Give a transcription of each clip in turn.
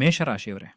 ಮೇಷರಾಶಿಯವರೇ,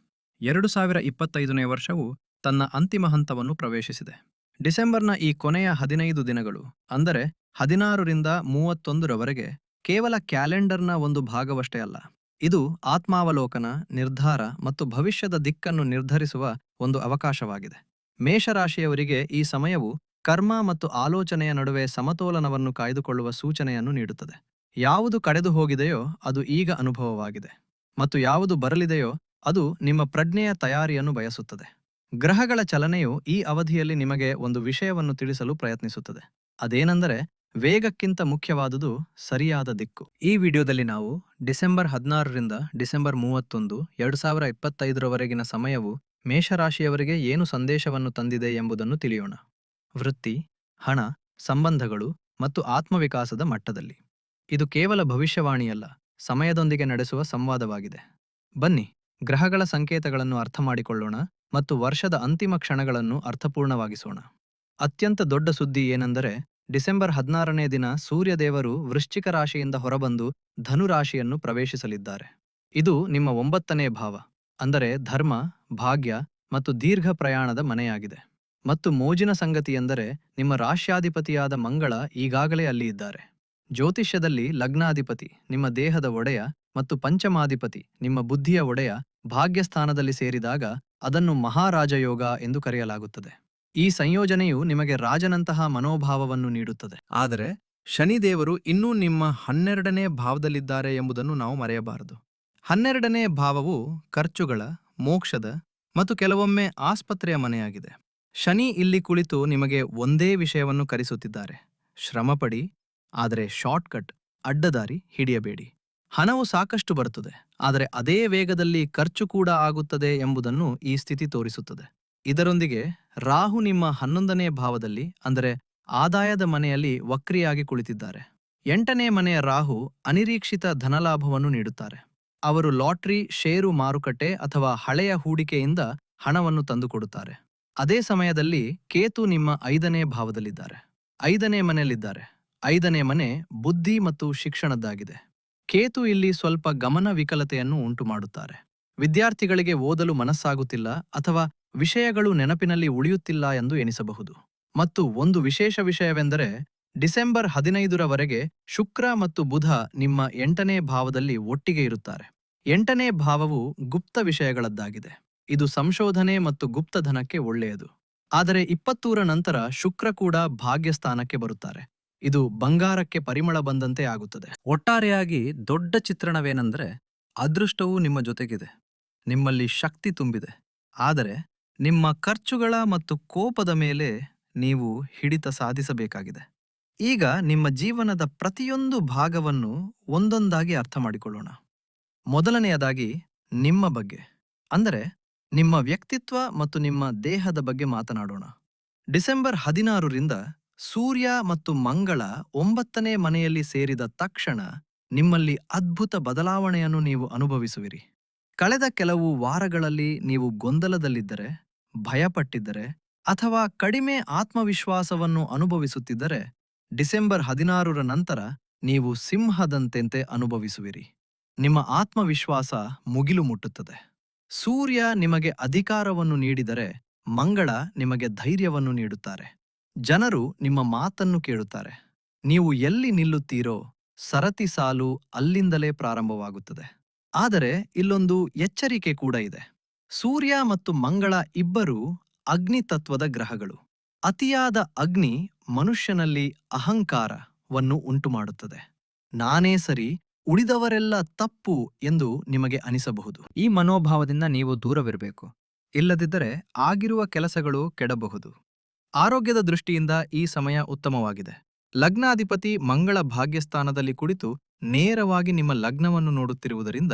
ಎರಡು ಸಾವಿರ ಇಪ್ಪತ್ತೈದನೇ ವರ್ಷವು ತನ್ನ ಅಂತಿಮ ಹಂತವನ್ನು ಪ್ರವೇಶಿಸಿದೆ. ಡಿಸೆಂಬರ್ನ ಈ ಕೊನೆಯ ಹದಿನೈದು ದಿನಗಳು, ಅಂದರೆ ಹದಿನಾರರಿಂದ ಮೂವತ್ತೊಂದರವರೆಗೆ ಕೇವಲ ಕ್ಯಾಲೆಂಡರ್ನ ಒಂದು ಭಾಗವಷ್ಟೇ ಅಲ್ಲ, ಇದು ಆತ್ಮಾವಲೋಕನ, ನಿರ್ಧಾರ ಮತ್ತು ಭವಿಷ್ಯದ ದಿಕ್ಕನ್ನು ನಿರ್ಧರಿಸುವ ಒಂದು ಅವಕಾಶವಾಗಿದೆ. ಮೇಷರಾಶಿಯವರಿಗೆ ಈ ಸಮಯವು ಕರ್ಮ ಮತ್ತು ಆಲೋಚನೆಯ ನಡುವೆ ಸಮತೋಲನವನ್ನು ಕಾಯ್ದುಕೊಳ್ಳುವ ಸೂಚನೆಯನ್ನು ನೀಡುತ್ತದೆ. ಯಾವುದು ಕಡೆದು ಹೋಗಿದೆಯೋ ಅದು ಈಗ ಅನುಭವವಾಗಿದೆ. ಮತ್ತು ಯಾವುದು ಬರಲಿದೆಯೋ ಅದು ನಿಮ್ಮ ಪ್ರಜ್ಞೆಯ ತಯಾರಿಯನ್ನು ಬಯಸುತ್ತದೆ. ಗ್ರಹಗಳ ಚಲನೆಯು ಈ ಅವಧಿಯಲ್ಲಿ ನಿಮಗೆ ಒಂದು ವಿಷಯವನ್ನು ತಿಳಿಸಲು ಪ್ರಯತ್ನಿಸುತ್ತದೆ. ಅದೇನೆಂದರೆ ವೇಗಕ್ಕಿಂತ ಮುಖ್ಯವಾದುದು ಸರಿಯಾದ ದಿಕ್ಕು. ಈ ವಿಡಿಯೋದಲ್ಲಿ ನಾವು ಡಿಸೆಂಬರ್ ಹದಿನಾರರಿಂದ ಡಿಸೆಂಬರ್ ಮೂವತ್ತೊಂದು, ಎರಡು ಸಾವಿರ ಇಪ್ಪತ್ತೈದರವರೆಗಿನ ಸಮಯವು ಮೇಷರಾಶಿಯವರಿಗೆ ಏನು ಸಂದೇಶವನ್ನು ತಂದಿದೆ ಎಂಬುದನ್ನು ತಿಳಿಯೋಣ. ವೃತ್ತಿ, ಹಣ, ಸಂಬಂಧಗಳು ಮತ್ತು ಆತ್ಮವಿಕಾಸದ ಮಟ್ಟದಲ್ಲಿ. ಇದು ಕೇವಲ ಭವಿಷ್ಯವಾಣಿಯಲ್ಲ. ಸಮಯದೊಂದಿಗೆ ನಡೆಸುವ ಸಂವಾದವಾಗಿದೆ. ಬನ್ನಿ, ಗ್ರಹಗಳ ಸಂಕೇತಗಳನ್ನು ಅರ್ಥ ಮಾಡಿಕೊಳ್ಳೋಣ ಮತ್ತು ವರ್ಷದ ಅಂತಿಮ ಕ್ಷಣಗಳನ್ನು ಅರ್ಥಪೂರ್ಣವಾಗಿಸೋಣ. ಅತ್ಯಂತ ದೊಡ್ಡ ಸುದ್ದಿ ಏನೆಂದರೆ, ಡಿಸೆಂಬರ್ ಹದಿನಾರನೇ ದಿನ ಸೂರ್ಯದೇವರು ವೃಶ್ಚಿಕ ರಾಶಿಯಿಂದ ಹೊರಬಂದು ಧನು ರಾಶಿಯನ್ನು ಪ್ರವೇಶಿಸಲಿದ್ದಾರೆ. ಇದು ನಿಮ್ಮ ಒಂಬತ್ತನೇ ಭಾವ, ಅಂದರೆ ಧರ್ಮ, ಭಾಗ್ಯ ಮತ್ತು ದೀರ್ಘ ಪ್ರಯಾಣದ ಮನೆಯಾಗಿದೆ. ಮತ್ತು ಮೋಜಿನ ಸಂಗತಿಯೆಂದರೆ, ನಿಮ್ಮ ರಾಶ್ಯಾಧಿಪತಿಯಾದ ಮಂಗಳ ಈಗಾಗಲೇ ಅಲ್ಲಿ ಇದ್ದಾರೆ. ಜ್ಯೋತಿಷ್ಯದಲ್ಲಿ ಲಗ್ನಾಧಿಪತಿ, ನಿಮ್ಮ ದೇಹದ ಒಡೆಯ ಮತ್ತು ಪಂಚಮಾಧಿಪತಿ, ನಿಮ್ಮ ಬುದ್ಧಿಯ ಒಡೆಯ ಭಾಗ್ಯಸ್ಥಾನದಲ್ಲಿ ಸೇರಿದಾಗ ಅದನ್ನು ಮಹಾರಾಜಯೋಗ ಎಂದು ಕರೆಯಲಾಗುತ್ತದೆ. ಈ ಸಂಯೋಜನೆಯು ನಿಮಗೆ ರಾಜನಂತಹ ಮನೋಭಾವವನ್ನು ನೀಡುತ್ತದೆ. ಆದರೆ ಶನಿದೇವರು ಇನ್ನೂ ನಿಮ್ಮ ಹನ್ನೆರಡನೇ ಭಾವದಲ್ಲಿದ್ದಾರೆ ಎಂಬುದನ್ನು ನಾವು ಮರೆಯಬಾರದು. ಹನ್ನೆರಡನೇ ಭಾವವು ಖರ್ಚುಗಳ, ಮೋಕ್ಷದ ಮತ್ತು ಕೆಲವೊಮ್ಮೆ ಆಸ್ಪತ್ರೆಯ ಮನೆಯಾಗಿದೆ. ಶನಿ ಇಲ್ಲಿ ಕುಳಿತು ನಿಮಗೆ ಒಂದೇ ವಿಷಯವನ್ನು ಕರೆಸುತ್ತಿದ್ದಾರೆ ಶ್ರಮಪಡಿ ಆದರೆ ಶಾರ್ಟ್ಕಟ್ ಅಡ್ಡದಾರಿ ಹಿಡಿಯಬೇಡಿ. ಹಣವು ಸಾಕಷ್ಟು ಬರುತ್ತದೆ, ಆದರೆ ಅದೇ ವೇಗದಲ್ಲಿ ಖರ್ಚು ಕೂಡ ಆಗುತ್ತದೆ ಎಂಬುದನ್ನು ಈ ಸ್ಥಿತಿ ತೋರಿಸುತ್ತದೆ. ಇದರೊಂದಿಗೆ ರಾಹು ನಿಮ್ಮ ಹನ್ನೊಂದನೇ ಭಾವದಲ್ಲಿ, ಅಂದರೆ ಆದಾಯದ ಮನೆಯಲ್ಲಿ ವಕ್ರಿಯಾಗಿ ಕುಳಿತಿದ್ದಾರೆ. ಎಂಟನೇ ಮನೆಯ ರಾಹು ಅನಿರೀಕ್ಷಿತ ಧನಲಾಭವನ್ನು ನೀಡುತ್ತಾರೆ. ಅವರು ಲಾಟ್ರಿ, ಷೇರು ಮಾರುಕಟ್ಟೆ ಅಥವಾ ಹಳೆಯ ಹೂಡಿಕೆಯಿಂದ ಹಣವನ್ನು ತಂದುಕೊಡುತ್ತಾರೆ. ಅದೇ ಸಮಯದಲ್ಲಿ ಕೇತು ನಿಮ್ಮ ಐದನೇ ಭಾವದಲ್ಲಿದ್ದಾರೆ. ಐದನೇ ಮನೆಯಲ್ಲಿದ್ದಾರೆ. ಐದನೇ ಮನೆ ಬುದ್ಧಿ ಮತ್ತು ಶಿಕ್ಷಣದ್ದಾಗಿದೆ. ಕೇತು ಇಲ್ಲಿ ಸ್ವಲ್ಪ ಗಮನ ವಿಕಲತೆಯನ್ನು ಉಂಟು ಮಾಡುತ್ತಾರೆ ವಿದ್ಯಾರ್ಥಿಗಳಿಗೆ ಓದಲು ಮನಸ್ಸಾಗುತ್ತಿಲ್ಲ ಅಥವಾ ವಿಷಯಗಳು ನೆನಪಿನಲ್ಲಿ ಉಳಿಯುತ್ತಿಲ್ಲ ಎಂದು ಎನಿಸಬಹುದು. ಮತ್ತು ಒಂದು ವಿಶೇಷ ವಿಷಯವೆಂದರೆ, ಡಿಸೆಂಬರ್ ಹದಿನೈದರವರೆಗೆ ಶುಕ್ರ ಮತ್ತು ಬುಧ ನಿಮ್ಮ ಎಂಟನೇ ಭಾವದಲ್ಲಿ ಒಟ್ಟಿಗೆ ಇರುತ್ತಾರೆ. ಎಂಟನೇ ಭಾವವು ಗುಪ್ತ ವಿಷಯಗಳದ್ದಾಗಿದೆ. ಇದು ಸಂಶೋಧನೆ ಮತ್ತು ಗುಪ್ತಧನಕ್ಕೆ ಒಳ್ಳೆಯದು. ಆದರೆ ಇಪ್ಪತ್ತೂರ ನಂತರ ಶುಕ್ರ ಕೂಡ ಭಾಗ್ಯಸ್ಥಾನಕ್ಕೆ ಬರುತ್ತಾರೆ. ಇದು ಬಂಗಾರಕ್ಕೆ ಪರಿಮಳ ಬಂದಂತೆ ಆಗುತ್ತದೆ. ಒಟ್ಟಾರೆಯಾಗಿ ದೊಡ್ಡ ಚಿತ್ರಣವೇನೆಂದರೆ ಅದೃಷ್ಟವು ನಿಮ್ಮ ಜೊತೆಗಿದೆ. ನಿಮ್ಮಲ್ಲಿ ಶಕ್ತಿ ತುಂಬಿದೆ. ಆದರೆ ನಿಮ್ಮ ಖರ್ಚುಗಳ ಮತ್ತು ಕೋಪದ ಮೇಲೆ ನೀವು ಹಿಡಿತ ಸಾಧಿಸಬೇಕಾಗಿದೆ. ಈಗ ನಿಮ್ಮ ಜೀವನದ ಪ್ರತಿಯೊಂದು ಭಾಗವನ್ನು ಒಂದೊಂದಾಗಿ ಅರ್ಥ ಮಾಡಿಕೊಳ್ಳೋಣ. ಮೊದಲನೆಯದಾಗಿ ನಿಮ್ಮ ಬಗ್ಗೆ, ಅಂದರೆ ನಿಮ್ಮ ವ್ಯಕ್ತಿತ್ವ ಮತ್ತು ನಿಮ್ಮ ದೇಹದ ಬಗ್ಗೆ ಮಾತನಾಡೋಣ. ಡಿಸೆಂಬರ್ ಹದಿನಾರರಿಂದ ಸೂರ್ಯ ಮತ್ತು ಮಂಗಳ ಒಂಬತ್ತನೇ ಮನೆಯಲ್ಲಿ ಸೇರಿದ ತಕ್ಷಣ ನಿಮ್ಮಲ್ಲಿ ಅದ್ಭುತ ಬದಲಾವಣೆಯನ್ನು ನೀವು ಅನುಭವಿಸುವಿರಿ. ಕಳೆದ ಕೆಲವು ವಾರಗಳಲ್ಲಿ ನೀವು ಗೊಂದಲದಲ್ಲಿದ್ದರೆ, ಭಯಪಟ್ಟಿದ್ದರೆ ಅಥವಾ ಕಡಿಮೆ ಆತ್ಮವಿಶ್ವಾಸವನ್ನು ಅನುಭವಿಸುತ್ತಿದ್ದರೆ, ಡಿಸೆಂಬರ್ ಹದಿನಾರರ ನಂತರ ನೀವು ಸಿಂಹದಂತೆಂತೆ ಅನುಭವಿಸುವಿರಿ. ನಿಮ್ಮ ಆತ್ಮವಿಶ್ವಾಸ ಮುಗಿಲು ಮುಟ್ಟುತ್ತದೆ. ಸೂರ್ಯ ನಿಮಗೆ ಅಧಿಕಾರವನ್ನು ನೀಡಿದರೆ, ಮಂಗಳ ನಿಮಗೆ ಧೈರ್ಯವನ್ನು ನೀಡುತ್ತಾರೆ. ಜನರು ನಿಮ್ಮ ಮಾತನ್ನು ಕೇಳುತ್ತಾರೆ. ನೀವು ಎಲ್ಲಿ ನಿಲ್ಲುತ್ತೀರೋ ಸರತಿ ಸಾಲು ಅಲ್ಲಿಂದಲೇ ಪ್ರಾರಂಭವಾಗುತ್ತದೆ. ಆದರೆ ಇಲ್ಲೊಂದು ಎಚ್ಚರಿಕೆ ಕೂಡ ಇದೆ. ಸೂರ್ಯ ಮತ್ತು ಮಂಗಳ ಇಬ್ಬರೂ ಅಗ್ನಿ ತತ್ವದ ಗ್ರಹಗಳು. ಅತಿಯಾದ ಅಗ್ನಿ ಮನುಷ್ಯನಲ್ಲಿ ಅಹಂಕಾರವನ್ನು ಉಂಟುಮಾಡುತ್ತದೆ. ನಾನೇ ಸರಿ, ಉಳಿದವರೆಲ್ಲ ತಪ್ಪು ಎಂದು ನಿಮಗೆ ಅನಿಸಬಹುದು. ಈ ಮನೋಭಾವದಿಂದ ನೀವು ದೂರವಿರಬೇಕು. ಇಲ್ಲದಿದ್ದರೆ ಆಗಿರುವ ಕೆಲಸಗಳು ಕೆಡಬಹುದು. ಆರೋಗ್ಯದ ದೃಷ್ಟಿಯಿಂದ ಈ ಸಮಯ ಉತ್ತಮವಾಗಿದೆ. ಲಗ್ನಾಧಿಪತಿ ಮಂಗಳ ಭಾಗ್ಯಸ್ಥಾನದಲ್ಲಿ ಕುಳಿತು ನೇರವಾಗಿ ನಿಮ್ಮ ಲಗ್ನವನ್ನು ನೋಡುತ್ತಿರುವುದರಿಂದ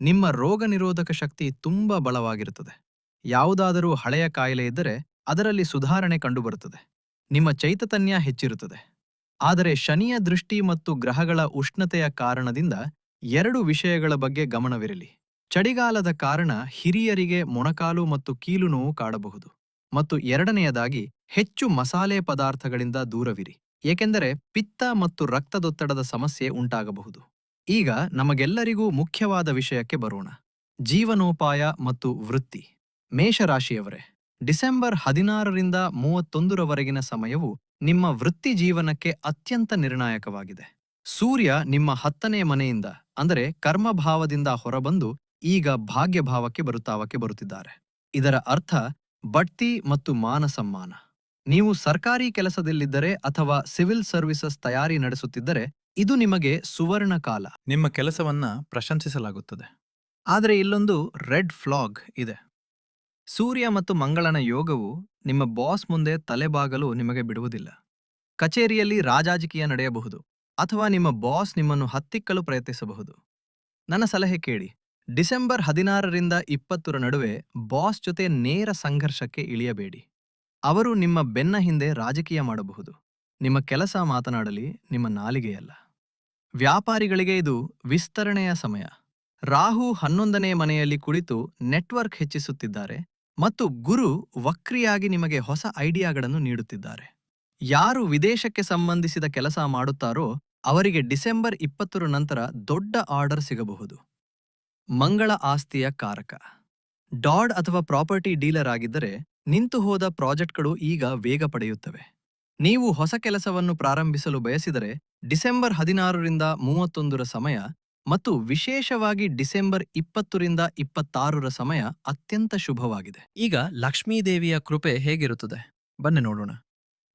ನಿಮ್ಮ ರೋಗ ನಿರೋಧಕ ಶಕ್ತಿ ತುಂಬಾ ಬಲವಾಗಿರುತ್ತದೆ. ಯಾವುದಾದರೂ ಹಳೆಯ ಕಾಯಿಲೆ ಇದ್ದರೆ ಅದರಲ್ಲಿ ಸುಧಾರಣೆ ಕಂಡುಬರುತ್ತದೆ. ನಿಮ್ಮ ಚೈತನ್ಯ ಹೆಚ್ಚಿರುತ್ತದೆ. ಆದರೆ ಶನಿಯ ದೃಷ್ಟಿ ಮತ್ತು ಗ್ರಹಗಳ ಉಷ್ಣತೆಯ ಕಾರಣದಿಂದ ಎರಡು ವಿಷಯಗಳ ಬಗ್ಗೆ ಗಮನವಿರಲಿ. ಚಳಿಗಾಲದ ಕಾರಣ ಹಿರಿಯರಿಗೆ ಮೊಣಕಾಲು ಮತ್ತು ಕೀಲು ನೋವು ಕಾಡಬಹುದು. ಮತ್ತು ಎರಡನೆಯದಾಗಿ, ಹೆಚ್ಚು ಮಸಾಲೆ ಪದಾರ್ಥಗಳಿಂದ ದೂರವಿರಿ, ಏಕೆಂದರೆ ಪಿತ್ತ ಮತ್ತು ರಕ್ತದೊತ್ತಡದ ಸಮಸ್ಯೆ ಉಂಟಾಗಬಹುದು. ಈಗ ನಮಗೆಲ್ಲರಿಗೂ ಮುಖ್ಯವಾದ ವಿಷಯಕ್ಕೆ ಬರೋಣ. ಜೀವನೋಪಾಯ ಮತ್ತು ವೃತ್ತಿ. ಮೇಷರಾಶಿಯವರೇ, ಡಿಸೆಂಬರ್ ಹದಿನಾರರಿಂದ ಮೂವತ್ತೊಂದರವರೆಗಿನ ಸಮಯವು ನಿಮ್ಮ ವೃತ್ತಿ ಜೀವನಕ್ಕೆ ಅತ್ಯಂತ ನಿರ್ಣಾಯಕವಾಗಿದೆ. ಸೂರ್ಯ ನಿಮ್ಮ ಹತ್ತನೇ ಮನೆಯಿಂದ, ಅಂದರೆ ಕರ್ಮಭಾವದಿಂದ ಹೊರಬಂದು, ಈಗ ಭಾಗ್ಯಭಾವಕ್ಕೆ ಬರುತ್ತಾವಕ್ಕೆ ಬರುತ್ತಿದ್ದಾರೆ. ಇದರ ಅರ್ಥ ಬಡ್ತಿ ಮತ್ತು ಮಾನಸಮ್ಮಾನ ನೀವು ಸರ್ಕಾರಿ ಕೆಲಸದಲ್ಲಿದ್ದರೆ ಅಥವಾ ಸಿವಿಲ್ ಸರ್ವಿಸಸ್ ತಯಾರಿ ನಡೆಸುತ್ತಿದ್ದರೆ ಇದು ನಿಮಗೆ ಸುವರ್ಣ ಕಾಲ. ನಿಮ್ಮ ಕೆಲಸವನ್ನ ಪ್ರಶಂಸಿಸಲಾಗುತ್ತದೆ. ಆದರೆ ಇಲ್ಲೊಂದು ರೆಡ್ ಫ್ಲಾಗ್ ಇದೆ. ಸೂರ್ಯ ಮತ್ತು ಮಂಗಳನ ಯೋಗವು ನಿಮ್ಮ ಬಾಸ್ ಮುಂದೆ ತಲೆಬಾಗಲು ನಿಮಗೆ ಬಿಡುವುದಿಲ್ಲ. ಕಚೇರಿಯಲ್ಲಿ ರಾಜಾಜಕೀಯ ನಡೆಯಬಹುದು ಅಥವಾ ನಿಮ್ಮ ಬಾಸ್ ನಿಮ್ಮನ್ನು ಹತ್ತಿಕ್ಕಲು ಪ್ರಯತ್ನಿಸಬಹುದು. ನನ್ನ ಸಲಹೆ ಕೇಳಿ. ಡಿಸೆಂಬರ್ ಹದಿನಾರರಿಂದ ಇಪ್ಪತ್ತರ ನಡುವೆ ಬಾಸ್ ಜೊತೆ ನೇರ ಸಂಘರ್ಷಕ್ಕೆ ಇಳಿಯಬೇಡಿ. ಅವರು ನಿಮ್ಮ ಬೆನ್ನ ಹಿಂದೆ ರಾಜಕೀಯ ಮಾಡಬಹುದು. ನಿಮ್ಮ ಕೆಲಸ ಮಾತನಾಡಲಿ, ನಿಮ್ಮ ನಾಲಿಗೆಯಲ್ಲ. ವ್ಯಾಪಾರಿಗಳಿಗೆ ಇದು ವಿಸ್ತರಣೆಯ ಸಮಯ. ರಾಹು ಹನ್ನೊಂದನೇ ಮನೆಯಲ್ಲಿ ಕುಳಿತು ನೆಟ್ವರ್ಕ್ ಹೆಚ್ಚಿಸುತ್ತಿದ್ದಾರೆ ಮತ್ತು ಗುರು ವಕ್ರಿಯಾಗಿ ನಿಮಗೆ ಹೊಸ ಐಡಿಯಾಗಳನ್ನು ನೀಡುತ್ತಿದ್ದಾರೆ. ಯಾರು ವಿದೇಶಕ್ಕೆ ಸಂಬಂಧಿಸಿದ ಕೆಲಸ ಮಾಡುತ್ತಾರೋ ಅವರಿಗೆ ಡಿಸೆಂಬರ್ ಇಪ್ಪತ್ತರ ನಂತರ ದೊಡ್ಡ ಆರ್ಡರ್ ಸಿಗಬಹುದು. ಮಂಗಳ ಆಸ್ತಿಯ ಕಾರಕ. ಡಾಡ್ ಅಥವಾ ಪ್ರಾಪರ್ಟಿ ಡೀಲರ್ ಆಗಿದ್ದರೆ ನಿಂತು ಹೋದ ಪ್ರಾಜೆಕ್ಟ್ಗಳು ಈಗ ವೇಗ ಪಡೆಯುತ್ತವೆ. ನೀವು ಹೊಸ ಕೆಲಸವನ್ನು ಪ್ರಾರಂಭಿಸಲು ಬಯಸಿದರೆ ಡಿಸೆಂಬರ್ ಹದಿನಾರರಿಂದ ಮೂವತ್ತೊಂದರ ಸಮಯ ಮತ್ತು ವಿಶೇಷವಾಗಿ ಡಿಸೆಂಬರ್ ಇಪ್ಪತ್ತರಿಂದ ಇಪ್ಪತ್ತಾರರ ಸಮಯ ಅತ್ಯಂತ ಶುಭವಾಗಿದೆ. ಈಗ ಲಕ್ಷ್ಮೀದೇವಿಯ ಕೃಪೆ ಹೇಗಿರುತ್ತದೆ? ಬನ್ನಿ ನೋಡೋಣ.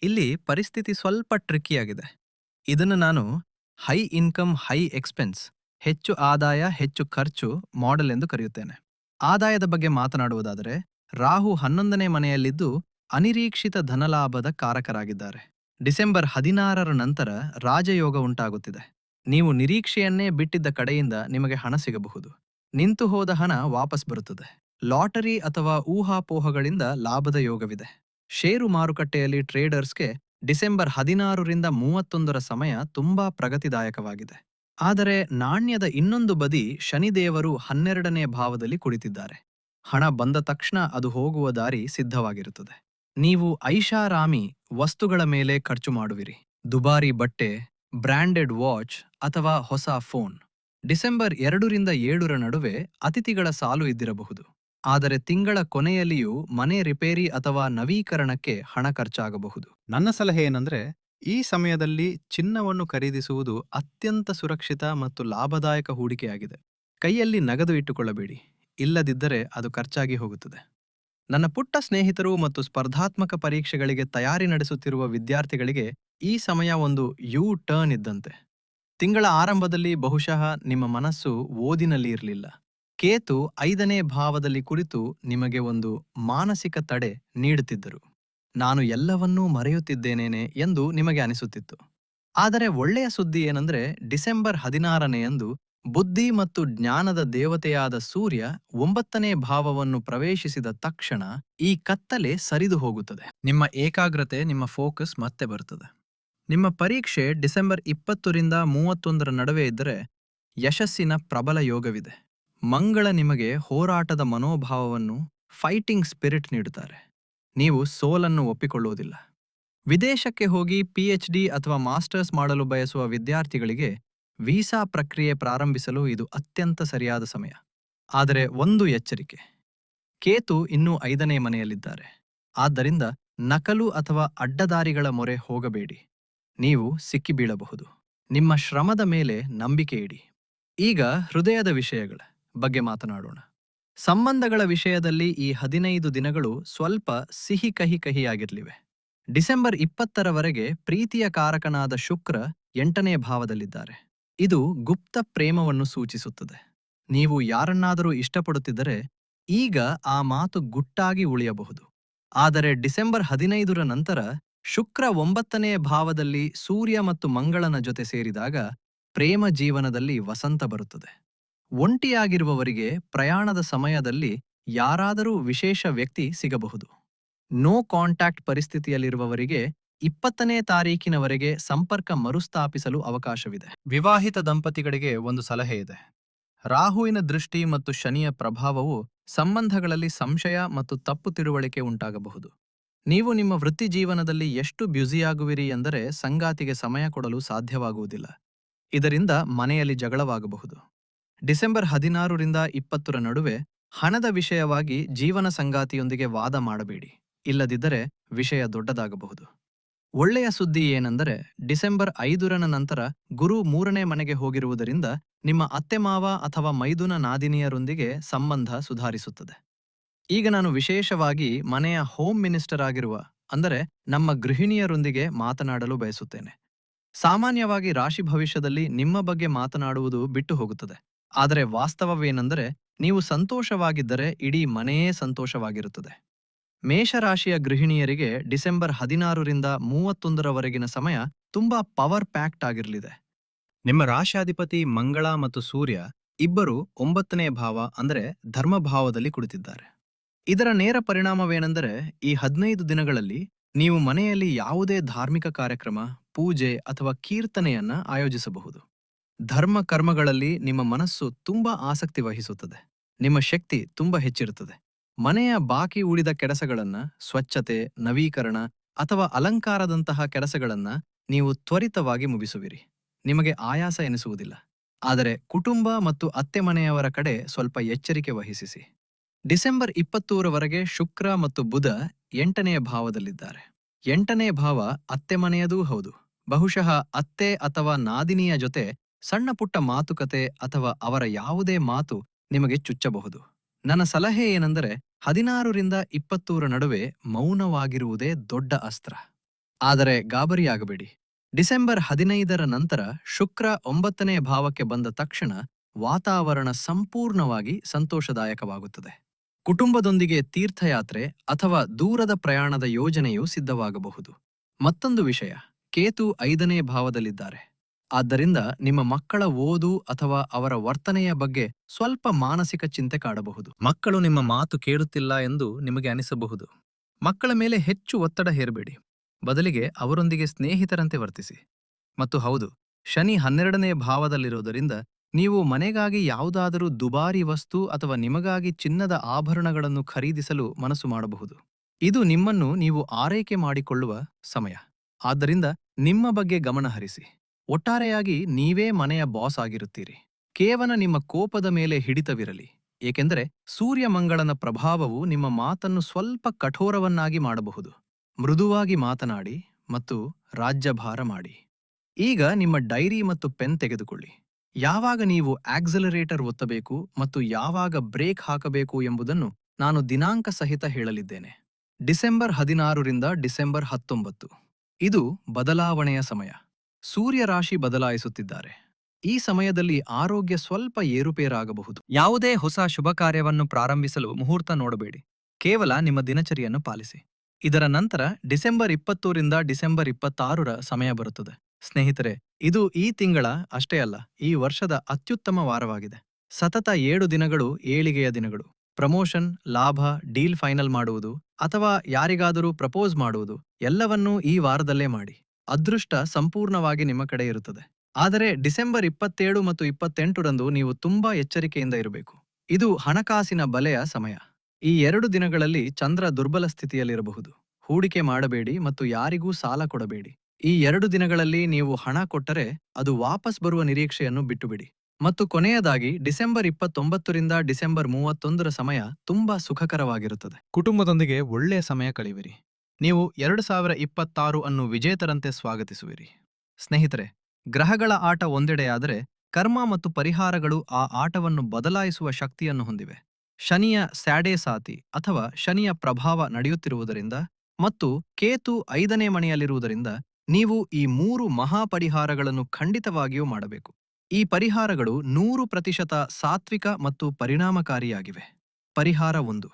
ಇಲ್ಲಿ ಪರಿಸ್ಥಿತಿ ಸ್ವಲ್ಪ ಟ್ರಿಕ್ಕಿಯಾಗಿದೆ ಇದನ್ನು ನಾನು ಹೈ ಇನ್ಕಮ್ ಹೈ ಎಕ್ಸ್ಪೆನ್ಸ್ ಹೆಚ್ಚು ಆದಾಯ, ಹೆಚ್ಚು ಖರ್ಚು ಮಾಡೆಲ್ ಎಂದು ಕರೆಯುತ್ತೇನೆ. ಆದಾಯದ ಬಗ್ಗೆ ಮಾತನಾಡುವುದಾದರೆ, ರಾಹು ಹನ್ನೊಂದನೇ ಮನೆಯಲ್ಲಿದ್ದು ಅನಿರೀಕ್ಷಿತ ಧನಲಾಭದ ಕಾರಕರಾಗಿದ್ದಾರೆ. ಡಿಸೆಂಬರ್ ಹದಿನಾರರ ನಂತರ ರಾಜಯೋಗ ಉಂಟಾಗುತ್ತಿದೆ. ನೀವು ನಿರೀಕ್ಷೆಯನ್ನೇ ಬಿಟ್ಟಿದ್ದ ಕಡೆಯಿಂದ ನಿಮಗೆ ಹಣ ಸಿಗಬಹುದು. ನಿಂತು ಹೋದ ಹಣ ವಾಪಸ್ ಬರುತ್ತದೆ. ಲಾಟರಿ ಅಥವಾ ಊಹಾಪೋಹಗಳಿಂದ ಲಾಭದ ಯೋಗವಿದೆ. ಷೇರು ಮಾರುಕಟ್ಟೆಯಲ್ಲಿ ಟ್ರೇಡರ್ಸ್ಗೆ ಡಿಸೆಂಬರ್ ಹದಿನಾರರಿಂದ ಮೂವತ್ತೊಂದರ ಸಮಯ ತುಂಬಾ ಪ್ರಗತಿದಾಯಕವಾಗಿದೆ. ಆದರೆ ನಾಣ್ಯದ ಇನ್ನೊಂದು ಬದಿ ಶನಿದೇವರು ಹನ್ನೆರಡನೇ ಭಾವದಲ್ಲಿ ಕುಳಿತಿದ್ದಾರೆ. ಹಣ ಬಂದ ತಕ್ಷಣ ಅದು ಹೋಗುವ ದಾರಿ ಸಿದ್ಧವಾಗಿರುತ್ತದೆ. ನೀವು ಐಷಾರಾಮಿ ವಸ್ತುಗಳ ಮೇಲೆ ಖರ್ಚು ಮಾಡುವಿರಿ. ದುಬಾರಿ ಬಟ್ಟೆ ಬ್ರ್ಯಾಂಡೆಡ್ ವಾಚ್ ಅಥವಾ ಹೊಸ ಫೋನ್. ಡಿಸೆಂಬರ್ ಎರಡರಿಂದ ಏಳರ ನಡುವೆ ಅತಿಥಿಗಳ ಸಾಲು ಇದ್ದಿರಬಹುದು. ಆದರೆ ತಿಂಗಳ ಕೊನೆಯಲ್ಲಿಯೂ ಮನೆ ರಿಪೇರಿ ಅಥವಾ ನವೀಕರಣಕ್ಕೆ ಹಣ ಖರ್ಚಾಗಬಹುದು. ನನ್ನ ಸಲಹೆ ಏನಂದ್ರೆ ಈ ಸಮಯದಲ್ಲಿ ಚಿನ್ನವನ್ನು ಖರೀದಿಸುವುದು ಅತ್ಯಂತ ಸುರಕ್ಷಿತ ಮತ್ತು ಲಾಭದಾಯಕ ಹೂಡಿಕೆಯಾಗಿದೆ. ಕೈಯಲ್ಲಿ ನಗದು ಇಟ್ಟುಕೊಳ್ಳಬೇಡಿ. ಇಲ್ಲದಿದ್ದರೆ ಅದು ಖರ್ಚಾಗಿ ಹೋಗುತ್ತದೆ. ನನ್ನ ಪುಟ್ಟ ಸ್ನೇಹಿತರು ಮತ್ತು ಸ್ಪರ್ಧಾತ್ಮಕ ಪರೀಕ್ಷೆಗಳಿಗೆ ತಯಾರಿ ನಡೆಸುತ್ತಿರುವ ವಿದ್ಯಾರ್ಥಿಗಳಿಗೆ ಈ ಸಮಯ ಒಂದು ಯು ಟರ್ನ್ ಇದ್ದಂತೆ. ತಿಂಗಳ ಆರಂಭದಲ್ಲಿ ಬಹುಶಃ ನಿಮ್ಮ ಮನಸ್ಸು ಓದಿನಲ್ಲಿ ಇರಲಿಲ್ಲ. ಕೇತು ಐದನೇ ಭಾವದಲ್ಲಿ ಕುರಿತು ನಿಮಗೆ ಒಂದು ಮಾನಸಿಕ ತಡೆ ನೀಡುತ್ತಿದ್ದರು. ನಾನು ಎಲ್ಲವನ್ನೂ ಮರೆಯುತ್ತಿದ್ದೇನೇನೆ ಎಂದು ನಿಮಗೆ ಅನಿಸುತ್ತಿತ್ತು. ಆದರೆ ಒಳ್ಳೆಯ ಸುದ್ದಿ ಏನಂದ್ರೆ, ಡಿಸೆಂಬರ್ ಹದಿನಾರನೆಯಂದು ಬುದ್ಧಿ ಮತ್ತು ಜ್ಞಾನದ ದೇವತೆಯಾದ ಸೂರ್ಯ ಒಂಬತ್ತನೇ ಭಾವವನ್ನು ಪ್ರವೇಶಿಸಿದ ತಕ್ಷಣ ಈ ಕತ್ತಲೆ ಸರಿದು ಹೋಗುತ್ತದೆ. ನಿಮ್ಮ ಏಕಾಗ್ರತೆ, ನಿಮ್ಮ ಫೋಕಸ್ ಮತ್ತೆ ಬರುತ್ತದೆ. ನಿಮ್ಮ ಪರೀಕ್ಷೆ ಡಿಸೆಂಬರ್ ಇಪ್ಪತ್ತರಿಂದ ಮೂವತ್ತೊಂದರ ನಡುವೆ ಇದ್ದರೆ ಯಶಸ್ಸಿನ ಪ್ರಬಲ ಯೋಗವಿದೆ. ಮಂಗಳ ನಿಮಗೆ ಹೋರಾಟದ ಮನೋಭಾವವನ್ನು ಫೈಟಿಂಗ್ ಸ್ಪಿರಿಟ್ ನೀಡುತ್ತಾರೆ. ನೀವು ಸೋಲನ್ನು ಒಪ್ಪಿಕೊಳ್ಳುವುದಿಲ್ಲ. ವಿದೇಶಕ್ಕೆ ಹೋಗಿ ಪಿಎಚ್ಡಿ ಅಥವಾ ಮಾಸ್ಟರ್ಸ್ ಮಾಡಲು ಬಯಸುವ ವಿದ್ಯಾರ್ಥಿಗಳಿಗೆ ವೀಸಾ ಪ್ರಕ್ರಿಯೆ ಪ್ರಾರಂಭಿಸಲು ಇದು ಅತ್ಯಂತ ಸರಿಯಾದ ಸಮಯ. ಆದರೆ ಒಂದು ಎಚ್ಚರಿಕೆ. ಕೇತು ಇನ್ನೂ ಐದನೇ ಮನೆಯಲ್ಲಿದ್ದಾರೆ. ಆದ್ದರಿಂದ ನಕಲು ಅಥವಾ ಅಡ್ಡದಾರಿಗಳ ಮೊರೆ ಹೋಗಬೇಡಿ. ನೀವು ಸಿಕ್ಕಿಬೀಳಬಹುದು. ನಿಮ್ಮ ಶ್ರಮದ ಮೇಲೆ ನಂಬಿಕೆ ಇಡಿ. ಈಗ ಹೃದಯದ ವಿಷಯಗಳ ಬಗ್ಗೆ ಮಾತನಾಡೋಣ. ಸಂಬಂಧಗಳ ವಿಷಯದಲ್ಲಿ ಈ ಹದಿನೈದು ದಿನಗಳು ಸ್ವಲ್ಪ ಸಿಹಿ ಕಹಿ ಕಹಿಯಾಗಿರಲಿವೆ. ಡಿಸೆಂಬರ್ ಇಪ್ಪತ್ತರವರೆಗೆ ಪ್ರೀತಿಯ ಕಾರಕನಾದ ಶುಕ್ರ ಎಂಟನೇ ಭಾವದಲ್ಲಿದ್ದಾರೆ. ಇದು ಗುಪ್ತ ಪ್ರೇಮವನ್ನು ಸೂಚಿಸುತ್ತದೆ. ನೀವು ಯಾರನ್ನಾದರೂ ಇಷ್ಟಪಡುತ್ತಿದ್ದರೆ ಈಗ ಆ ಮಾತು ಗುಟ್ಟಾಗಿ ಉಳಿಯಬಹುದು. ಆದರೆ ಡಿಸೆಂಬರ್ ಹದಿನೈದರ ನಂತರ ಶುಕ್ರ ಒಂಬತ್ತನೆಯ ಭಾವದಲ್ಲಿ ಸೂರ್ಯ ಮತ್ತು ಮಂಗಳನ ಜೊತೆ ಸೇರಿದಾಗ ಪ್ರೇಮ ಜೀವನದಲ್ಲಿ ವಸಂತ ಬರುತ್ತದೆ. ಒಂಟಿಯಾಗಿರುವವರಿಗೆ ಪ್ರಯಾಣದ ಸಮಯದಲ್ಲಿ ಯಾರಾದರೂ ವಿಶೇಷ ವ್ಯಕ್ತಿ ಸಿಗಬಹುದು. ನೋ ಕಾಂಟ್ಯಾಕ್ಟ್ ಪರಿಸ್ಥಿತಿಯಲ್ಲಿರುವವರಿಗೆ ಇಪ್ಪತ್ತನೇ ತಾರೀಕಿನವರೆಗೆ ಸಂಪರ್ಕ ಮರುಸ್ಥಾಪಿಸಲು ಅವಕಾಶವಿದೆ. ವಿವಾಹಿತ ದಂಪತಿಗಳಿಗೆ ಒಂದು ಸಲಹೆ ಇದೆ. ರಾಹುವಿನ ದೃಷ್ಟಿ ಮತ್ತು ಶನಿಯ ಪ್ರಭಾವವು ಸಂಬಂಧಗಳಲ್ಲಿ ಸಂಶಯ ಮತ್ತು ತಪ್ಪು ತಿಳುವಳಿಕೆ ಉಂಟಾಗಬಹುದು. ನೀವು ನಿಮ್ಮ ವೃತ್ತಿ ಜೀವನದಲ್ಲಿ ಎಷ್ಟು ಬ್ಯುಸಿಯಾಗುವಿರಿ ಎಂದರೆ ಸಂಗಾತಿಗೆ ಸಮಯ ಕೊಡಲು ಸಾಧ್ಯವಾಗುವುದಿಲ್ಲ. ಇದರಿಂದ ಮನೆಯಲ್ಲಿ ಜಗಳವಾಗಬಹುದು. ಡಿಸೆಂಬರ್ ಹದಿನಾರರಿಂದ ಇಪ್ಪತ್ತರ ನಡುವೆ ಹಣದ ವಿಷಯವಾಗಿ ಜೀವನ ಸಂಗಾತಿಯೊಂದಿಗೆ ವಾದ ಮಾಡಬೇಡಿ. ಇಲ್ಲದಿದ್ದರೆ ವಿಷಯ ದೊಡ್ಡದಾಗಬಹುದು. ಒಳ್ಳೆಯ ಸುದ್ದಿ ಏನೆಂದರೆ ಡಿಸೆಂಬರ್ ಐದರನ ನಂತರ ಗುರು ಮೂರನೇ ಮನೆಗೆ ಹೋಗಿರುವುದರಿಂದ ನಿಮ್ಮ ಅತ್ತೆಮಾವ ಅಥವಾ ಮೈದುನ ನಾದಿನಿಯರೊಂದಿಗೆ ಸಂಬಂಧ ಸುಧಾರಿಸುತ್ತದೆ. ಈಗ ನಾನು ವಿಶೇಷವಾಗಿ ಮನೆಯ ಹೋಮ್ ಮಿನಿಸ್ಟರ್ ಆಗಿರುವ, ಅಂದರೆ ನಮ್ಮ ಗೃಹಿಣಿಯರೊಂದಿಗೆ ಮಾತನಾಡಲು ಬಯಸುತ್ತೇನೆ. ಸಾಮಾನ್ಯವಾಗಿ ರಾಶಿ ಭವಿಷ್ಯದಲ್ಲಿ ನಿಮ್ಮ ಬಗ್ಗೆ ಮಾತನಾಡುವುದು ಬಿಟ್ಟು ಹೋಗುತ್ತದೆ. ಆದರೆ ವಾಸ್ತವವೇನೆಂದರೆ ನೀವು ಸಂತೋಷವಾಗಿದ್ದರೆ ಇಡೀ ಮನೆಯೇ ಸಂತೋಷವಾಗಿರುತ್ತದೆ. ಮೇಷರಾಶಿಯ ಗೃಹಿಣಿಯರಿಗೆ ಡಿಸೆಂಬರ್ ಹದಿನಾರರಿಂದ ಮೂವತ್ತೊಂದರವರೆಗಿನ ಸಮಯ ತುಂಬಾ ಪವರ್ ಪ್ಯಾಕ್ಟ್ ಆಗಿರಲಿದೆ. ನಿಮ್ಮ ರಾಶಾಧಿಪತಿ, ಮಂಗಳ ಮತ್ತು ಸೂರ್ಯ ಇಬ್ಬರು ಒಂಬತ್ತನೇ ಭಾವ ಅಂದರೆ ಧರ್ಮಭಾವದಲ್ಲಿ ಕುಳಿತಿದ್ದಾರೆ. ಇದರ ನೇರ ಪರಿಣಾಮವೇನೆಂದರೆ ಈ ಹದಿನೈದು ದಿನಗಳಲ್ಲಿ ನೀವು ಮನೆಯಲ್ಲಿ ಯಾವುದೇ ಧಾರ್ಮಿಕ ಕಾರ್ಯಕ್ರಮ, ಪೂಜೆ ಅಥವಾ ಕೀರ್ತನೆಯನ್ನ ಆಯೋಜಿಸಬಹುದು. ಧರ್ಮ ಕರ್ಮಗಳಲ್ಲಿ ನಿಮ್ಮ ಮನಸ್ಸು ತುಂಬಾ ಆಸಕ್ತಿ ವಹಿಸುತ್ತದೆ. ನಿಮ್ಮ ಶಕ್ತಿ ತುಂಬಾ ಹೆಚ್ಚಿರುತ್ತದೆ. ಮನೆಯ ಬಾಕಿ ಉಳಿದ ಕೆಲಸಗಳನ್ನ, ಸ್ವಚ್ಛತೆ, ನವೀಕರಣ ಅಥವಾ ಅಲಂಕಾರದಂತಹ ಕೆಲಸಗಳನ್ನ ನೀವು ತ್ವರಿತವಾಗಿ ಮುಗಿಸುವಿರಿ. ನಿಮಗೆ ಆಯಾಸ ಎನಿಸುವುದಿಲ್ಲ. ಆದರೆ ಕುಟುಂಬ ಮತ್ತು ಅತ್ತೆ ಮನೆಯವರ ಕಡೆ ಸ್ವಲ್ಪ ಎಚ್ಚರಿಕೆ ವಹಿಸಿಸಿ. ಡಿಸೆಂಬರ್ ಇಪ್ಪತ್ತೂರವರೆಗೆ ಶುಕ್ರ ಮತ್ತು ಬುಧ ಎಂಟನೆಯ ಭಾವದಲ್ಲಿದ್ದಾರೆ. ಎಂಟನೆಯ ಭಾವ ಅತ್ತೆ ಮನೆಯದೂ ಹೌದು. ಬಹುಶಃ ಅತ್ತೆ ಅಥವಾ ನಾದಿನಿಯ ಜೊತೆ ಸಣ್ಣ ಪುಟ್ಟ ಮಾತುಕತೆ ಅಥವಾ ಅವರ ಯಾವುದೇ ಮಾತು ನಿಮಗೆ ಚುಚ್ಚಬಹುದು. ನನ್ನ ಸಲಹೆ ಏನೆಂದರೆ ಹದಿನಾರರಿಂದ ಇಪ್ಪತ್ತೂರ ನಡುವೆ ಮೌನವಾಗಿರುವುದೇ ದೊಡ್ಡ ಅಸ್ತ್ರ. ಆದರೆ ಗಾಬರಿಯಾಗಬೇಡಿ. ಡಿಸೆಂಬರ್ ಹದಿನೈದರ ನಂತರ ಶುಕ್ರ ಒಂಬತ್ತನೇ ಭಾವಕ್ಕೆ ಬಂದ ತಕ್ಷಣ ವಾತಾವರಣ ಸಂಪೂರ್ಣವಾಗಿ ಸಂತೋಷದಾಯಕವಾಗುತ್ತದೆ. ಕುಟುಂಬದೊಂದಿಗೆ ತೀರ್ಥಯಾತ್ರೆ ಅಥವಾ ದೂರದ ಪ್ರಯಾಣದ ಯೋಜನೆಯು ಸಿದ್ಧವಾಗಬಹುದು. ಮತ್ತೊಂದು ವಿಷಯ, ಕೇತು ಐದನೇ ಭಾವದಲ್ಲಿದ್ದಾರೆ. ಆದ್ದರಿಂದ ನಿಮ್ಮ ಮಕ್ಕಳ ಓದು ಅಥವಾ ಅವರ ವರ್ತನೆಯ ಬಗ್ಗೆ ಸ್ವಲ್ಪ ಮಾನಸಿಕ ಚಿಂತೆ ಕಾಡಬಹುದು. ಮಕ್ಕಳು ನಿಮ್ಮ ಮಾತು ಕೇಳುತ್ತಿಲ್ಲ ಎಂದು ನಿಮಗೆ ಅನಿಸಬಹುದು. ಮಕ್ಕಳ ಮೇಲೆ ಹೆಚ್ಚು ಒತ್ತಡ ಹೇರಬೇಡಿ. ಬದಲಿಗೆ ಅವರೊಂದಿಗೆ ಸ್ನೇಹಿತರಂತೆ ವರ್ತಿಸಿ. ಮತ್ತು ಹೌದು, ಶನಿ ಹನ್ನೆರಡನೇ ಭಾವದಲ್ಲಿರುವುದರಿಂದ ನೀವು ಮನೆಗಾಗಿ ಯಾವುದಾದರೂ ದುಬಾರಿ ವಸ್ತು ಅಥವಾ ನಿಮಗಾಗಿ ಚಿನ್ನದ ಆಭರಣಗಳನ್ನು ಖರೀದಿಸಲು ಮನಸ್ಸು ಮಾಡಬಹುದು. ಇದು ನಿಮ್ಮನ್ನು ನೀವು ಆರೈಕೆ ಮಾಡಿಕೊಳ್ಳುವ ಸಮಯ. ಆದ್ದರಿಂದ ನಿಮ್ಮ ಬಗ್ಗೆ ಗಮನ ಹರಿಸಿ ಒಟ್ಟಾರೆಯಾಗಿ ನೀವೇ ಮನೆಯ ಬಾಸ್ ಆಗಿರುತ್ತೀರಿ. ಕೇವಲ ನಿಮ್ಮ ಕೋಪದ ಮೇಲೆ ಹಿಡಿತವಿರಲಿ. ಏಕೆಂದರೆ ಸೂರ್ಯಮಂಗಳನ ಪ್ರಭಾವವು ನಿಮ್ಮ ಮಾತನ್ನು ಸ್ವಲ್ಪ ಕಠೋರವನ್ನಾಗಿ ಮಾಡಬಹುದು. ಮೃದುವಾಗಿ ಮಾತನಾಡಿ ಮತ್ತು ರಾಜ್ಯಭಾರ ಮಾಡಿ. ಈಗ ನಿಮ್ಮ ಡೈರಿ ಮತ್ತು ಪೆನ್ ತೆಗೆದುಕೊಳ್ಳಿ. ಯಾವಾಗ ನೀವು ಆಕ್ಸಲರೇಟರ್ ಒತ್ತಬೇಕು ಮತ್ತು ಯಾವಾಗ ಬ್ರೇಕ್ ಹಾಕಬೇಕು ಎಂಬುದನ್ನು ನಾನು ದಿನಾಂಕ ಸಹಿತ ಹೇಳಲಿದ್ದೇನೆ. ಡಿಸೆಂಬರ್ ಹದಿನಾರರಿಂದ ಡಿಸೆಂಬರ್ ಹತ್ತೊಂಬತ್ತು. ಇದು ಬದಲಾವಣೆಯ ಸಮಯ. ಸೂರ್ಯ ರಾಶಿ ಬದಲಾಯಿಸುತ್ತಿದ್ದಾರೆ. ಈ ಸಮಯದಲ್ಲಿ ಆರೋಗ್ಯ ಸ್ವಲ್ಪ ಏರುಪೇರಾಗಬಹುದು. ಯಾವುದೇ ಹೊಸ ಶುಭ ಕಾರ್ಯವನ್ನು ಪ್ರಾರಂಭಿಸಲು ಮುಹೂರ್ತ ನೋಡಬೇಡಿ. ಕೇವಲ ನಿಮ್ಮ ದಿನಚರಿಯನ್ನು ಪಾಲಿಸಿ. ಇದರ ನಂತರ ಡಿಸೆಂಬರ್ ಇಪ್ಪತ್ತೂರಿಂದ ಡಿಸೆಂಬರ್ ಇಪ್ಪತ್ತಾರರ ಸಮಯ ಬರುತ್ತದೆ. ಸ್ನೇಹಿತರೆ, ಇದು ಈ ತಿಂಗಳ ಅಷ್ಟೇ ಅಲ್ಲ, ಈ ವರ್ಷದ ಅತ್ಯುತ್ತಮ ವಾರವಾಗಿದೆ. ಸತತ ಏಳು ದಿನಗಳು ಏಳಿಗೆಯ ದಿನಗಳು. ಪ್ರಮೋಷನ್, ಲಾಭ, ಡೀಲ್ ಫೈನಲ್ ಮಾಡುವುದು ಅಥವಾ ಯಾರಿಗಾದರೂ ಪ್ರಪೋಸ್ ಮಾಡುವುದು ಎಲ್ಲವನ್ನೂ ಈ ವಾರದಲ್ಲೇ ಮಾಡಿ. ಅದೃಷ್ಟ ಸಂಪೂರ್ಣವಾಗಿ ನಿಮ್ಮ ಕಡೆ ಇರುತ್ತದೆ. ಆದರೆ ಡಿಸೆಂಬರ್ ಇಪ್ಪತ್ತೇಳು ಮತ್ತು ಇಪ್ಪತ್ತೆಂಟರಂದು ನೀವು ತುಂಬಾ ಎಚ್ಚರಿಕೆಯಿಂದ ಇರಬೇಕು. ಇದು ಹಣಕಾಸಿನ ಬಲೆಯ ಸಮಯ. ಈ ಎರಡು ದಿನಗಳಲ್ಲಿ ಚಂದ್ರ ದುರ್ಬಲ ಸ್ಥಿತಿಯಲ್ಲಿರಬಹುದು. ಹೂಡಿಕೆ ಮಾಡಬೇಡಿ ಮತ್ತು ಯಾರಿಗೂ ಸಾಲ ಕೊಡಬೇಡಿ. ಈ ಎರಡು ದಿನಗಳಲ್ಲಿ ನೀವು ಹಣ ಕೊಟ್ಟರೆ ಅದು ವಾಪಸ್ ಬರುವ ನಿರೀಕ್ಷೆಯನ್ನು ಬಿಟ್ಟುಬಿಡಿ. ಮತ್ತು ಕೊನೆಯದಾಗಿ ಡಿಸೆಂಬರ್ ಇಪ್ಪತ್ತೊಂಬತ್ತರಿಂದ ಡಿಸೆಂಬರ್ ಮೂವತ್ತೊಂದರ ಸಮಯ ತುಂಬಾ ಸುಖಕರವಾಗಿರುತ್ತದೆ. ಕುಟುಂಬದೊಂದಿಗೆ ಒಳ್ಳೆಯ ಸಮಯ ಕಳೆಯುವಿರಿ ನೀವು ಎರಡು ಸಾವಿರ ಇಪ್ಪತ್ತಾರು ಅನ್ನು ವಿಜೇತರಂತೆ ಸ್ವಾಗತಿಸುವಿರಿ. ಸ್ನೇಹಿತರೆ, ಗ್ರಹಗಳ ಆಟ ಒಂದೆಡೆಯಾದರೆ ಕರ್ಮ ಮತ್ತು ಪರಿಹಾರಗಳು ಆ ಆಟವನ್ನು ಬದಲಾಯಿಸುವ ಶಕ್ತಿಯನ್ನು ಹೊಂದಿವೆ. ಶನಿಯ ಸ್ಯಾಡೆ ಸಾತಿ ಅಥವಾ ಶನಿಯ ಪ್ರಭಾವ ನಡೆಯುತ್ತಿರುವುದರಿಂದ ಮತ್ತು ಕೇತು ಐದನೇ ಮನೆಯಲ್ಲಿರುವುದರಿಂದ ನೀವು ಈ ಮೂರು ಮಹಾಪರಿಹಾರಗಳನ್ನು ಖಂಡಿತವಾಗಿಯೂ ಮಾಡಬೇಕು. ಈ ಪರಿಹಾರಗಳು ನೂರು ಪ್ರತಿಶತ ಸಾತ್ವಿಕ ಮತ್ತು ಪರಿಣಾಮಕಾರಿಯಾಗಿವೆ. ಪರಿಹಾರ ಒಂದು.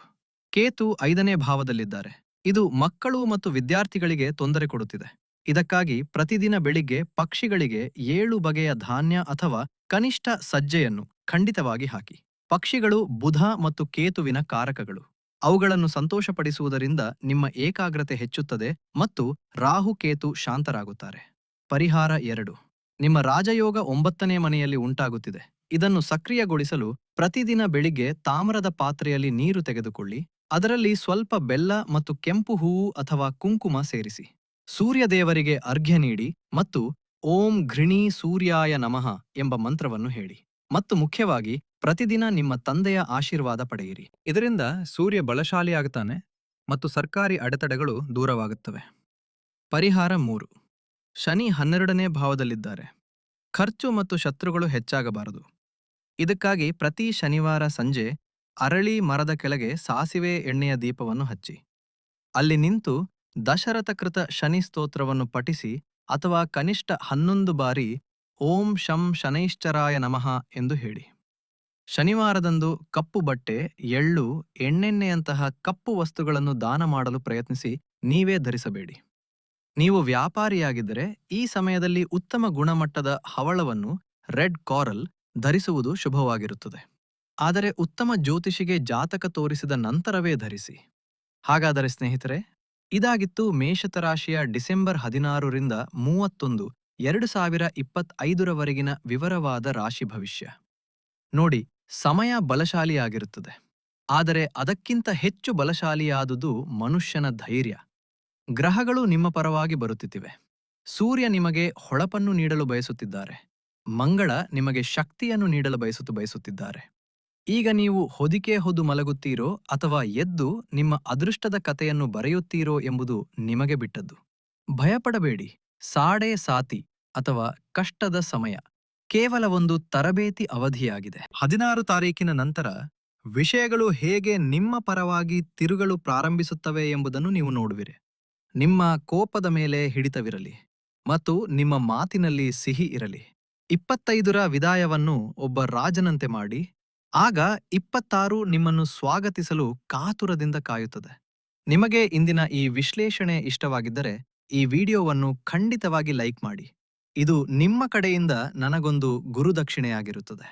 ಕೇತು ಐದನೇ ಭಾವದಲ್ಲಿದ್ದಾರೆ. ಇದು ಮಕ್ಕಳು ಮತ್ತು ವಿದ್ಯಾರ್ಥಿಗಳಿಗೆ ತೊಂದರೆ ಕೊಡುತ್ತಿದೆ. ಇದಕ್ಕಾಗಿ ಪ್ರತಿದಿನ ಬೆಳಿಗ್ಗೆ ಪಕ್ಷಿಗಳಿಗೆ ಏಳು ಬಗೆಯ ಧಾನ್ಯ ಅಥವಾ ಕನಿಷ್ಠ ಸಜ್ಜೆಯನ್ನು ಖಂಡಿತವಾಗಿ ಹಾಕಿ. ಪಕ್ಷಿಗಳು ಬುಧ ಮತ್ತು ಕೇತುವಿನ ಕಾರಕಗಳು. ಅವುಗಳನ್ನು ಸಂತೋಷಪಡಿಸುವುದರಿಂದ ನಿಮ್ಮ ಏಕಾಗ್ರತೆ ಹೆಚ್ಚುತ್ತದೆ ಮತ್ತು ರಾಹು ಕೇತು ಶಾಂತರಾಗುತ್ತಾರೆ. ಪರಿಹಾರ ಎರಡು. ನಿಮ್ಮ ರಾಜಯೋಗ ಒಂಬತ್ತನೇ ಮನೆಯಲ್ಲಿ ಉಂಟಾಗುತ್ತಿದೆ. ಇದನ್ನು ಸಕ್ರಿಯಗೊಳಿಸಲು ಪ್ರತಿದಿನ ಬೆಳಿಗ್ಗೆ ತಾಮ್ರದ ಪಾತ್ರೆಯಲ್ಲಿ ನೀರು ತೆಗೆದುಕೊಳ್ಳಿ. ಅದರಲ್ಲಿ ಸ್ವಲ್ಪ ಬೆಲ್ಲ ಮತ್ತು ಕೆಂಪು ಹೂವು ಅಥವಾ ಕುಂಕುಮ ಸೇರಿಸಿ. ಸೂರ್ಯದೇವರಿಗೆ ಅರ್ಘ್ಯ ನೀಡಿ ಮತ್ತು ಓಂ ಘೃಣೀ ಸೂರ್ಯಾಯ ನಮಃ ಎಂಬ ಮಂತ್ರವನ್ನು ಹೇಳಿ. ಮತ್ತು ಮುಖ್ಯವಾಗಿ ಪ್ರತಿದಿನ ನಿಮ್ಮ ತಂದೆಯ ಆಶೀರ್ವಾದ ಪಡೆಯಿರಿ. ಇದರಿಂದ ಸೂರ್ಯ ಬಲಶಾಲಿಯಾಗುತ್ತಾನೆ ಮತ್ತು ಸರ್ಕಾರಿ ಅಡೆತಡೆಗಳು ದೂರವಾಗುತ್ತವೆ. ಪರಿಹಾರ ಮೂರು. ಶನಿ ಹನ್ನೆರಡನೇ ಭಾವದಲ್ಲಿದ್ದಾರೆ. ಖರ್ಚು ಮತ್ತು ಶತ್ರುಗಳು ಹೆಚ್ಚಾಗಬಾರದು. ಇದಕ್ಕಾಗಿ ಪ್ರತಿ ಶನಿವಾರ ಸಂಜೆ ಅರಳಿ ಮರದ ಕೆಳಗೆ ಸಾಸಿವೆ ಎಣ್ಣೆಯ ದೀಪವನ್ನು ಹಚ್ಚಿ. ಅಲ್ಲಿ ನಿಂತು ದಶರಥಕೃತ ಶನಿ ಸ್ತೋತ್ರವನ್ನು ಪಠಿಸಿ, ಅಥವಾ ಕನಿಷ್ಠ ಹನ್ನೊಂದು ಬಾರಿ ಓಂ ಶಂ ಶನೈಶ್ಚರಾಯ ನಮಃ ಎಂದು ಹೇಳಿ. ಶನಿವಾರದಂದು ಕಪ್ಪು ಬಟ್ಟೆ, ಎಳ್ಳು, ಎಣ್ಣೆಣ್ಣೆಯಂತಹ ಕಪ್ಪು ವಸ್ತುಗಳನ್ನು ದಾನ ಮಾಡಲು ಪ್ರಯತ್ನಿಸಿ ನೀವೇ ಧರಿಸಬೇಡಿ. ನೀವು ವ್ಯಾಪಾರಿಯಾಗಿದ್ದರೆ ಈ ಸಮಯದಲ್ಲಿ ಉತ್ತಮ ಗುಣಮಟ್ಟದ ಹವಳವನ್ನು ರೆಡ್ ಕಾರಲ್ ಧರಿಸುವುದು ಶುಭವಾಗಿರುತ್ತದೆ. ಆದರೆ ಉತ್ತಮ ಜ್ಯೋತಿಷಿಗೆ ಜಾತಕ ತೋರಿಸಿದ ನಂತರವೇ ಧರಿಸಿ. ಹಾಗಾದರೆ ಸ್ನೇಹಿತರೆ, ಇದಾಗಿತ್ತು ಮೇಷತರಾಶಿಯ ಡಿಸೆಂಬರ್ ಹದಿನಾರರಿಂದ ಮೂವತ್ತೊಂದು, ಎರಡು ಸಾವಿರ ಇಪ್ಪತ್ತೈದರವರೆಗಿನ ವಿವರವಾದ ರಾಶಿ ಭವಿಷ್ಯ. ನೋಡಿ, ಸಮಯ ಬಲಶಾಲಿಯಾಗಿರುತ್ತದೆ. ಆದರೆ ಅದಕ್ಕಿಂತ ಹೆಚ್ಚು ಬಲಶಾಲಿಯಾದುದು ಮನುಷ್ಯನ ಧೈರ್ಯ. ಗ್ರಹಗಳು ನಿಮ್ಮ ಪರವಾಗಿ ಬರುತ್ತಿವೆ. ಸೂರ್ಯ ನಿಮಗೆ ಹೊಳಪನ್ನು ನೀಡಲು ಬಯಸುತ್ತಿದ್ದಾರೆ. ಮಂಗಳ ನಿಮಗೆ ಶಕ್ತಿಯನ್ನು ನೀಡಲು ಬಯಸುತ್ತ ಬಯಸುತ್ತಿದ್ದಾರೆ. ಈಗ ನೀವು ಹೊದಿಕೆ ಹೊದು ಮಲಗುತ್ತೀರೋ ಅಥವಾ ಎದ್ದು ನಿಮ್ಮ ಅದೃಷ್ಟದ ಕಥೆಯನ್ನು ಬರೆಯುತ್ತೀರೋ ಎಂಬುದು ನಿಮಗೆ ಬಿಟ್ಟದ್ದು. ಭಯಪಡಬೇಡಿ. ಸಾಡೆ ಸಾತಿ ಅಥವಾ ಕಷ್ಟದ ಸಮಯ. ಕೇವಲ ಒಂದು ತರಬೇತಿ ಅವಧಿಯಾಗಿದೆ. ಹದಿನಾರು ತಾರೀಕಿನ ನಂತರ ವಿಷಯಗಳು ಹೇಗೆ ನಿಮ್ಮ ಪರವಾಗಿ ತಿರುಗಳು ಪ್ರಾರಂಭಿಸುತ್ತವೆ ಎಂಬುದನ್ನು ನೀವು ನೋಡುವಿರಿ. ನಿಮ್ಮ ಕೋಪದ ಮೇಲೆ ಹಿಡಿತವಿರಲಿ ಮತ್ತು ನಿಮ್ಮ ಮಾತಿನಲ್ಲಿ ಸಿಹಿ ಇರಲಿ. ಇಪ್ಪತ್ತೈದರ ವಿದಾಯವನ್ನು ಒಬ್ಬ ರಾಜನಂತೆ ಮಾಡಿ ಆಗ ಇಪ್ಪತ್ತಾರು ನಿಮ್ಮನ್ನು ಸ್ವಾಗತಿಸಲು ಕಾತುರದಿಂದ ಕಾಯುತ್ತದೆ. ನಿಮಗೆ ಇಂದಿನ ಈ ವಿಶ್ಲೇಷಣೆ ಇಷ್ಟವಾಗಿದ್ದರೆ ಈ ವಿಡಿಯೋವನ್ನು ಖಂಡಿತವಾಗಿ ಲೈಕ್ ಮಾಡಿ. ಇದು ನಿಮ್ಮ ಕಡೆಯಿಂದ ನನಗೊಂದು ಗುರುದಕ್ಷಿಣೆಯಾಗಿರುತ್ತದೆ.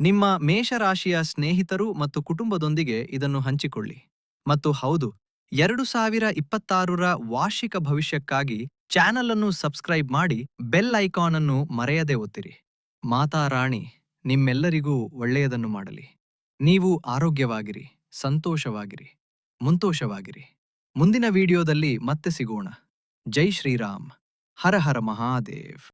ನಿಮ್ಮ ಮೇಷರಾಶಿಯ ಸ್ನೇಹಿತರು ಮತ್ತು ಕುಟುಂಬದೊಂದಿಗೆ ಇದನ್ನು ಹಂಚಿಕೊಳ್ಳಿ. ಮತ್ತು ಹೌದು, ಎರಡು ಸಾವಿರ ಇಪ್ಪತ್ತಾರರ ವಾರ್ಷಿಕ ಭವಿಷ್ಯಕ್ಕಾಗಿ ಚಾನಲ್ ಅನ್ನು ಸಬ್ಸ್ಕ್ರೈಬ್ ಮಾಡಿ ಬೆಲ್ ಐಕಾನ್ ಅನ್ನು ಮರೆಯದೆ ಒತ್ತಿರಿ. ಮಾತಾ ರಾಣಿ. ನಿಮ್ಮೆಲ್ಲರಿಗೂ ಒಳ್ಳೆಯದನ್ನು ಮಾಡಲಿ. ನೀವು ಆರೋಗ್ಯವಾಗಿರಿ, ಸಂತೋಷವಾಗಿರಿ, ಮುಂತೋಷವಾಗಿರಿ. ಮುಂದಿನ ವಿಡಿಯೋದಲ್ಲಿ ಮತ್ತೆ ಸಿಗೋಣ. ಜೈ ಶ್ರೀರಾಮ್. ಹರ ಹರ ಮಹಾದೇವ್.